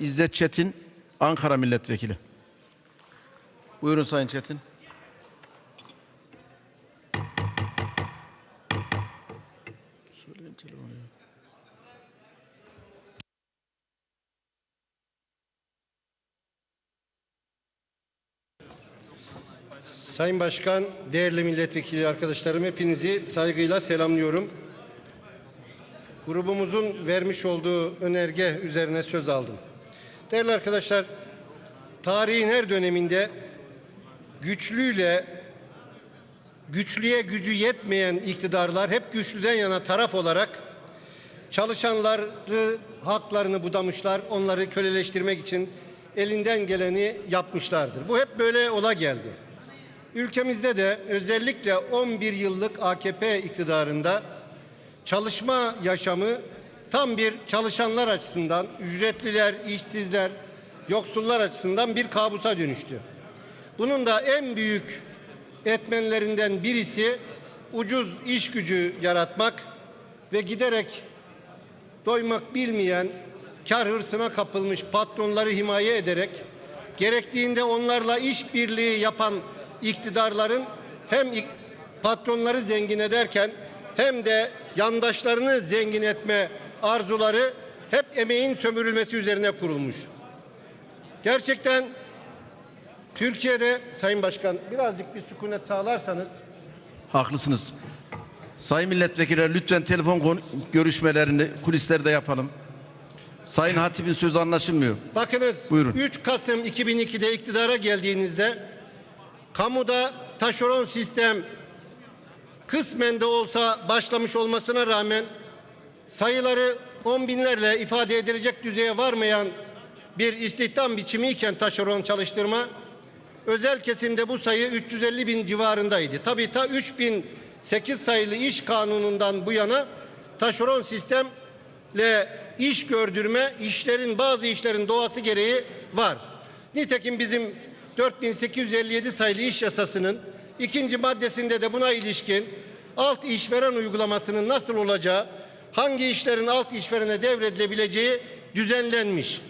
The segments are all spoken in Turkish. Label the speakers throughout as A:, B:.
A: İzzet Çetin, Ankara Milletvekili. Buyurun Sayın Çetin.
B: Sayın Başkan, değerli milletvekili arkadaşlarım hepinizi saygıyla selamlıyorum. Grubumuzun vermiş olduğu önerge üzerine söz aldım. Değerli arkadaşlar, tarihin her döneminde güçlüyle güçlüye gücü yetmeyen iktidarlar hep güçlüden yana taraf olarak çalışanları haklarını budamışlar, onları köleleştirmek için elinden geleni yapmışlardır. Bu hep böyle ola geldi. Ülkemizde de özellikle 11 yıllık AKP iktidarında çalışma yaşamı tam bir çalışanlar açısından, ücretliler, işsizler, yoksullar açısından bir kabusa dönüştü. Bunun da en büyük etmenlerinden birisi ucuz iş gücü yaratmak ve giderek doymak bilmeyen, kar hırsına kapılmış patronları himaye ederek gerektiğinde onlarla işbirliği yapan iktidarların hem patronları zengin ederken hem de yandaşlarını zengin etme arzuları hep emeğin sömürülmesi üzerine kurulmuş. Gerçekten Türkiye'de Sayın Başkan birazcık bir sükunet sağlarsanız
A: Haklısınız. Sayın milletvekiller lütfen telefon görüşmelerini kulislerde yapalım. Sayın Hatip'in sözü anlaşılmıyor.
B: Bakınız
A: Buyurun.
B: 3 Kasım 2002'de iktidara geldiğinizde kamuda taşeron sistem kısmen de olsa başlamış olmasına rağmen sayıları on binlerle ifade edilecek düzeye varmayan bir istihdam biçimiyken taşeron çalıştırma özel kesimde bu sayı 350 bin civarındaydı. Tabii ta 3008 sayılı iş kanunundan bu yana taşeron sistemle iş gördürme işlerin bazı işlerin doğası gereği var. Nitekim bizim 4857 sayılı iş yasasının ikinci maddesinde de buna ilişkin alt işveren uygulamasının nasıl olacağı, hangi işlerin alt işverene devredilebileceği düzenlenmiş.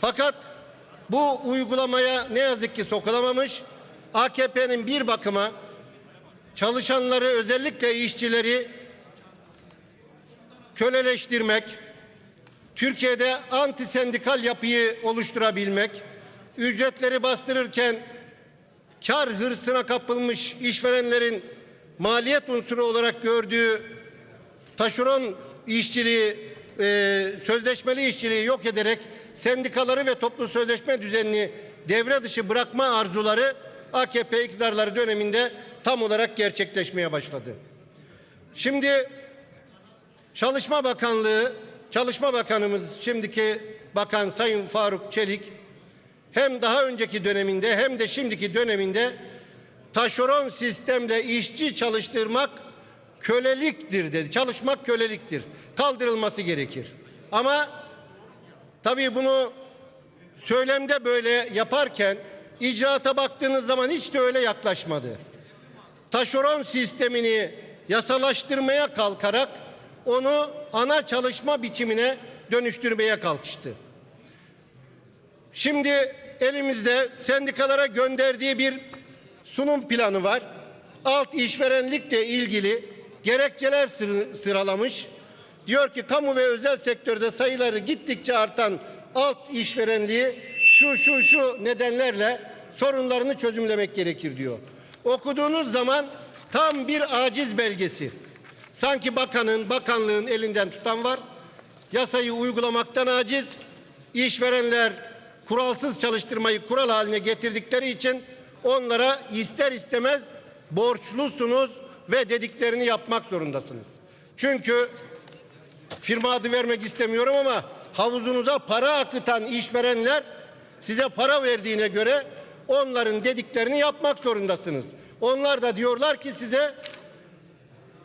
B: Fakat bu uygulamaya ne yazık ki sokulamamış. AKP'nin bir bakıma çalışanları özellikle işçileri köleleştirmek, Türkiye'de anti sendikal yapıyı oluşturabilmek, ücretleri bastırırken kar hırsına kapılmış işverenlerin maliyet unsuru olarak gördüğü taşeron işçiliği, e, sözleşmeli işçiliği yok ederek sendikaları ve toplu sözleşme düzenini devre dışı bırakma arzuları AKP iktidarları döneminde tam olarak gerçekleşmeye başladı. Şimdi Çalışma Bakanlığı, Çalışma Bakanımız şimdiki Bakan Sayın Faruk Çelik hem daha önceki döneminde hem de şimdiki döneminde taşeron sistemle işçi çalıştırmak köleliktir dedi. Çalışmak köleliktir. Kaldırılması gerekir. Ama tabii bunu söylemde böyle yaparken icraata baktığınız zaman hiç de öyle yaklaşmadı. Taşeron sistemini yasalaştırmaya kalkarak onu ana çalışma biçimine dönüştürmeye kalkıştı. Şimdi elimizde sendikalara gönderdiği bir sunum planı var. Alt işverenlikle ilgili gerekçeler sır- sıralamış. Diyor ki kamu ve özel sektörde sayıları gittikçe artan alt işverenliği şu şu şu nedenlerle sorunlarını çözümlemek gerekir diyor. Okuduğunuz zaman tam bir aciz belgesi. Sanki bakanın, bakanlığın elinden tutan var. Yasayı uygulamaktan aciz. İşverenler kuralsız çalıştırmayı kural haline getirdikleri için onlara ister istemez borçlusunuz ve dediklerini yapmak zorundasınız. Çünkü firma adı vermek istemiyorum ama havuzunuza para akıtan işverenler size para verdiğine göre onların dediklerini yapmak zorundasınız. Onlar da diyorlar ki size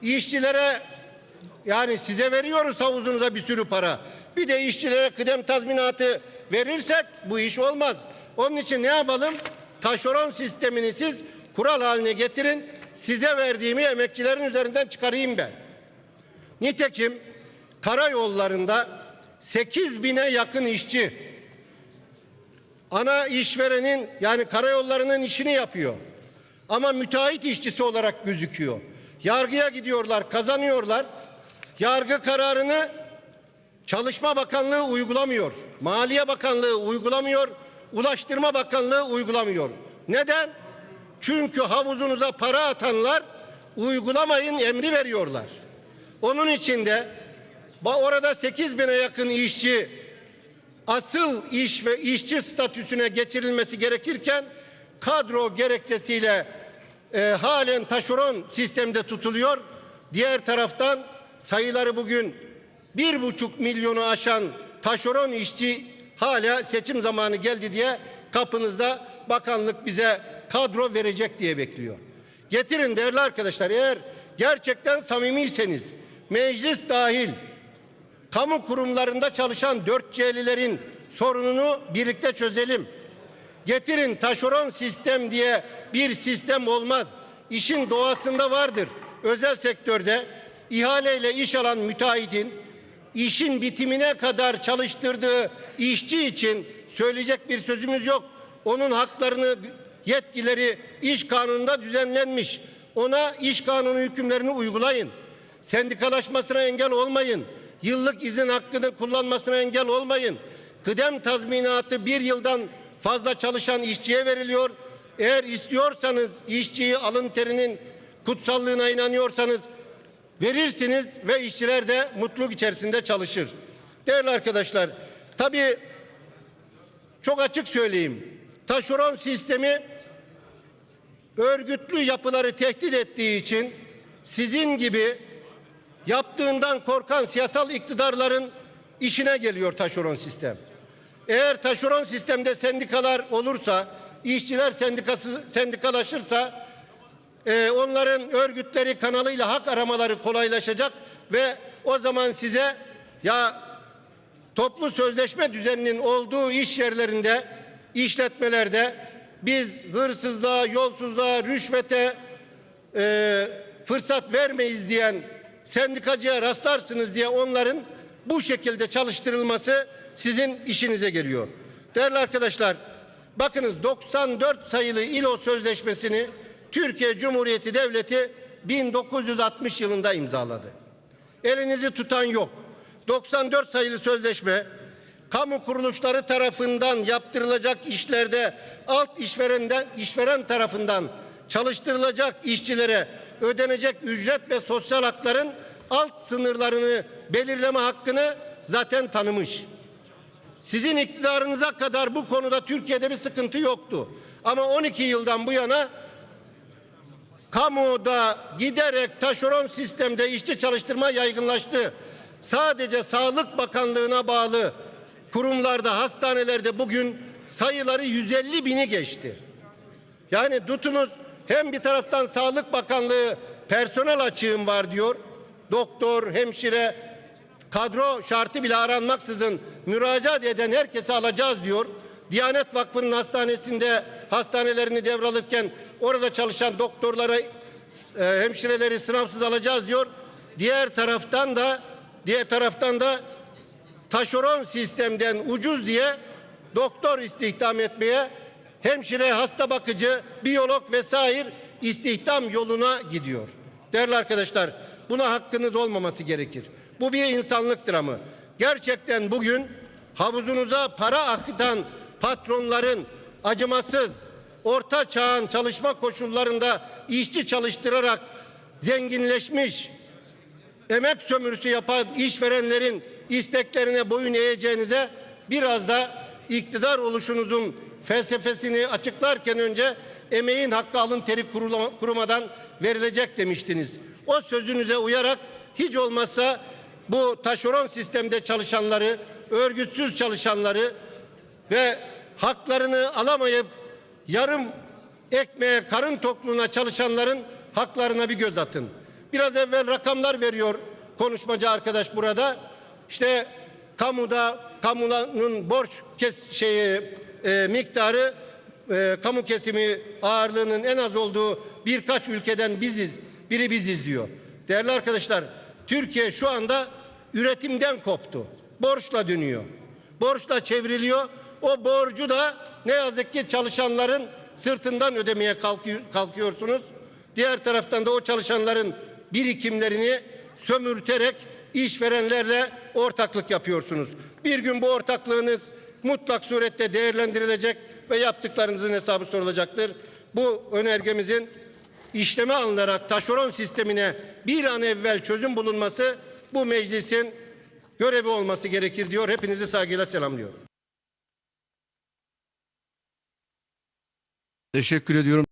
B: işçilere yani size veriyoruz havuzunuza bir sürü para. Bir de işçilere kıdem tazminatı verirsek bu iş olmaz. Onun için ne yapalım? Taşeron sistemini siz kural haline getirin. Size verdiğimi emekçilerin üzerinden çıkarayım ben. Nitekim karayollarında 8 bine yakın işçi ana işverenin yani karayollarının işini yapıyor. Ama müteahhit işçisi olarak gözüküyor. Yargıya gidiyorlar, kazanıyorlar. Yargı kararını Çalışma Bakanlığı uygulamıyor. Maliye Bakanlığı uygulamıyor. Ulaştırma Bakanlığı uygulamıyor. Neden? Çünkü havuzunuza para atanlar uygulamayın emri veriyorlar. Onun için de orada 8 bine yakın işçi asıl iş ve işçi statüsüne geçirilmesi gerekirken kadro gerekçesiyle e, halen taşeron sistemde tutuluyor. Diğer taraftan sayıları bugün bir buçuk milyonu aşan taşeron işçi hala seçim zamanı geldi diye kapınızda bakanlık bize kadro verecek diye bekliyor. Getirin değerli arkadaşlar eğer gerçekten samimiyseniz meclis dahil kamu kurumlarında çalışan 4C'lilerin sorununu birlikte çözelim. Getirin taşeron sistem diye bir sistem olmaz. İşin doğasında vardır. Özel sektörde ihaleyle iş alan müteahhitin işin bitimine kadar çalıştırdığı işçi için söyleyecek bir sözümüz yok. Onun haklarını yetkileri iş kanununda düzenlenmiş. Ona iş kanunu hükümlerini uygulayın. Sendikalaşmasına engel olmayın. Yıllık izin hakkını kullanmasına engel olmayın. Kıdem tazminatı bir yıldan fazla çalışan işçiye veriliyor. Eğer istiyorsanız işçiyi alın terinin kutsallığına inanıyorsanız verirsiniz ve işçiler de mutluluk içerisinde çalışır. Değerli arkadaşlar, tabii çok açık söyleyeyim. Taşeron sistemi örgütlü yapıları tehdit ettiği için sizin gibi yaptığından korkan siyasal iktidarların işine geliyor taşeron sistem. Eğer taşeron sistemde sendikalar olursa, işçiler sendikası sendikalaşırsa e, onların örgütleri kanalıyla hak aramaları kolaylaşacak ve o zaman size ya toplu sözleşme düzeninin olduğu iş yerlerinde, işletmelerde biz hırsızlığa, yolsuzluğa, rüşvete e, fırsat vermeyiz diyen sendikacıya rastlarsınız diye onların bu şekilde çalıştırılması sizin işinize geliyor. Değerli arkadaşlar, bakınız 94 sayılı İLO Sözleşmesi'ni Türkiye Cumhuriyeti Devleti 1960 yılında imzaladı. Elinizi tutan yok. 94 sayılı sözleşme kamu kuruluşları tarafından yaptırılacak işlerde alt işverenden işveren tarafından çalıştırılacak işçilere ödenecek ücret ve sosyal hakların alt sınırlarını belirleme hakkını zaten tanımış. Sizin iktidarınıza kadar bu konuda Türkiye'de bir sıkıntı yoktu. Ama 12 yıldan bu yana kamuda giderek taşeron sistemde işçi çalıştırma yaygınlaştı. Sadece Sağlık Bakanlığı'na bağlı kurumlarda, hastanelerde bugün sayıları 150 bini geçti. Yani tutunuz hem bir taraftan Sağlık Bakanlığı personel açığım var diyor. Doktor, hemşire, kadro şartı bile aranmaksızın müracaat eden herkese alacağız diyor. Diyanet Vakfı'nın hastanesinde hastanelerini devralırken orada çalışan doktorlara e, hemşireleri sınavsız alacağız diyor. Diğer taraftan da diğer taraftan da taşeron sistemden ucuz diye doktor istihdam etmeye hemşire, hasta bakıcı, biyolog vesaire istihdam yoluna gidiyor. Değerli arkadaşlar buna hakkınız olmaması gerekir. Bu bir insanlık dramı. Gerçekten bugün havuzunuza para akıtan patronların acımasız, orta çağın çalışma koşullarında işçi çalıştırarak zenginleşmiş, emek sömürüsü yapan işverenlerin isteklerine boyun eğeceğinize biraz da iktidar oluşunuzun felsefesini açıklarken önce emeğin hakkı alın teri kurumadan verilecek demiştiniz. O sözünüze uyarak hiç olmazsa bu taşeron sistemde çalışanları, örgütsüz çalışanları ve haklarını alamayıp yarım ekmeğe, karın tokluğuna çalışanların haklarına bir göz atın. Biraz evvel rakamlar veriyor konuşmacı arkadaş burada. İşte kamuda kamunun borç kes şeyi e, miktarı e, kamu kesimi ağırlığının en az olduğu birkaç ülkeden biziz. Biri biziz diyor. Değerli arkadaşlar, Türkiye şu anda üretimden koptu. Borçla dönüyor. Borçla çevriliyor. O borcu da ne yazık ki çalışanların sırtından ödemeye kalkıyor- kalkıyorsunuz. Diğer taraftan da o çalışanların birikimlerini sömürterek işverenlerle ortaklık yapıyorsunuz. Bir gün bu ortaklığınız mutlak surette değerlendirilecek ve yaptıklarınızın hesabı sorulacaktır. Bu önergemizin işleme alınarak taşeron sistemine bir an evvel çözüm bulunması bu meclisin görevi olması gerekir diyor. Hepinizi saygıyla selamlıyorum.
A: Teşekkür ediyorum.